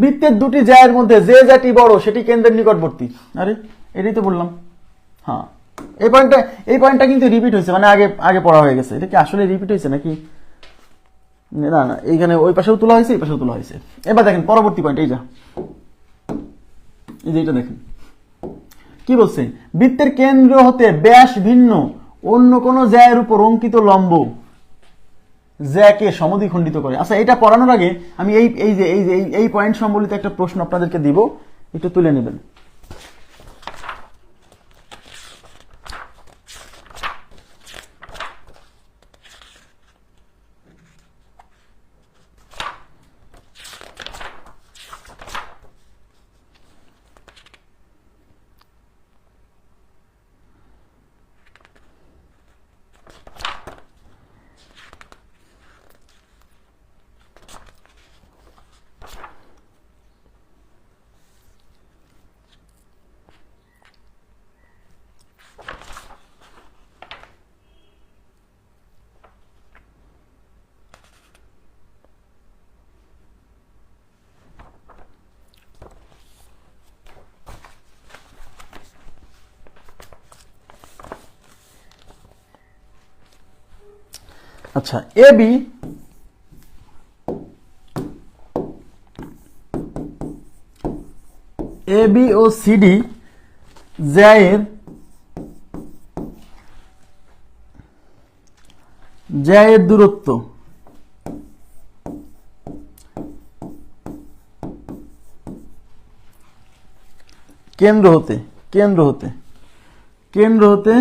বৃত্তের দুটি জ্যায়ের মধ্যে যে জ্যাটি বড়, সেটি কেন্দ্রের নিকটবর্তী। আরে, এটাই তো বললাম। হ্যাঁ। এই পয়েন্টটা এই পয়েন্টটা কিন্তু রিপিট হয়েছে মানে আগে আগে পড়া হয়ে গেছে। এটা কি আসলে রিপিট হয়েছে নাকি? না না, এইখানে ওই পাশেও তোলা হয়েছে, এই পাশেও তোলা হয়েছে। এবার দেখেন, পরবর্তী পয়েন্ট এইটা এই যে এটা দেখেন। কি বলছে? বৃত্তের কেন্দ্র হতে ব্যাস ভিন্ন, অন্য কোন জ্যায়ের উপর অঙ্কিত লম্ব। জ্যাকে সমদ্বিখণ্ডিত করে। আচ্ছা এটা পড়ানোর আগে আমি এই এই যে এই যে, এই- পয়েন্ট সম্বলিত একটা প্রশ্ন আপনাদেরকে দিব। একটু তুলে নেবেন। আচ্ছা এ বি এ বি ও সিডি জ্যায়ের জ্যায়ের দূরত্ব। কেন্দ্র হতে কেন্দ্র হতে কেন্দ্র হতে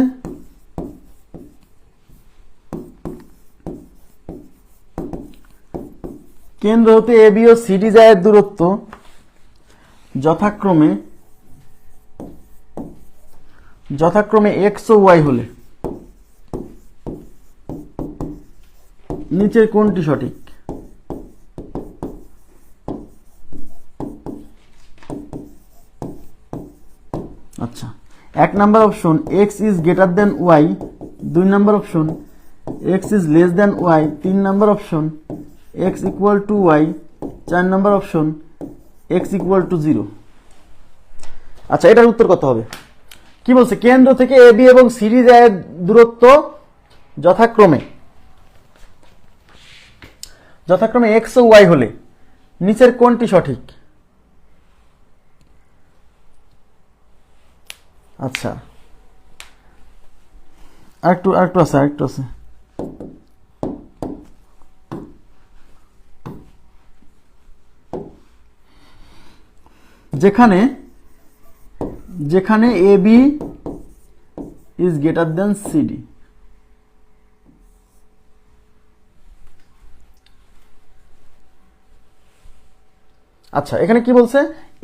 কেন্দ্র হতে এ বি ও সিডি জায়ের দূরত্ব যথাক্রমে যথাক্রমে এক্স ও ওয়াই হলে। নিচের কোনটি সঠিক? আচ্ছা এক number option X is greater than Y দুই number option X is less than Y তিন number option X equal to Y চার number option X equal to zero আচ্ছা এটার উত্তর কত হবে? কি বলছে? কেন্দ্র থেকে এ বি এবং সিরিজ এর দূরত্ব যথাক্রমে। যথাক্রমে এক্স ও ওয়াই হলে নিচের কোনটি সঠিক? আচ্ছা। আরেকটু আরেকটু আছে আরেকটু আছে। যেখানে যেখানে A B is greater than CD আচ্ছা এখানে কি বলছে?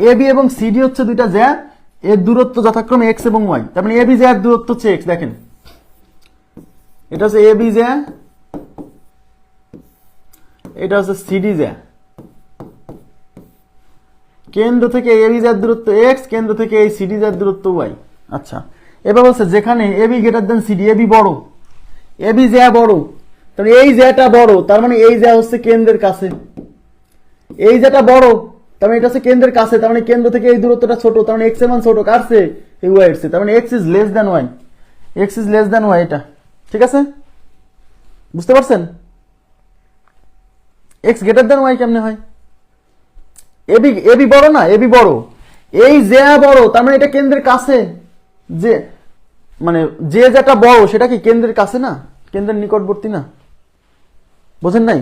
এ বি এবং সিডি হচ্ছে দুইটা জ্যা, এর দূরত্ব যথাক্রমে এক্স এবং ওয়াই তার মানে এ বি জ্যার দূরত্ব হচ্ছে এক্স দেখেন। এটা হচ্ছে এ বি জ্যা, এটা হচ্ছে সিডি জ্যা। কেন্দ্র থেকে এ বি জ্যার দূরত্ব এক্স কেন্দ্র থেকে এই সিডি জ্যার দূরত্ব ওয়াই আচ্ছা এবার বলছে যেখানে A B greater than CD A B বড়। এ বি জ্যা বড়। তাহলে এই জ্যাটা বড়, তার মানে এই জ্যা হচ্ছে কেন্দ্রের কাছে। এই যেটা বড়, তার মানে এটা হচ্ছে কেন্দ্রের কাছে, তার মানে কেন্দ্র থেকে এই দূরত্বটা ছোট, তার মানে এক্সের মান ছোট কারছে এই ওয়াই এর। তার মানে X is less than Y X is less than Y এটা। ঠিক আছে? বুঝতে পারছেন? এক্স গ্রেটার দ্যান ওয়াই কেমনে হয়? এবি এবি বড় না এবি বড়। এই যে বড়, তার মানে এটা কেন্দ্রের কাছে। যে মানে যে যেটা বড়, সেটা কি কেন্দ্রের কাছে না? কেন্দ্রের নিকটবর্তী না? বোঝেন নাই?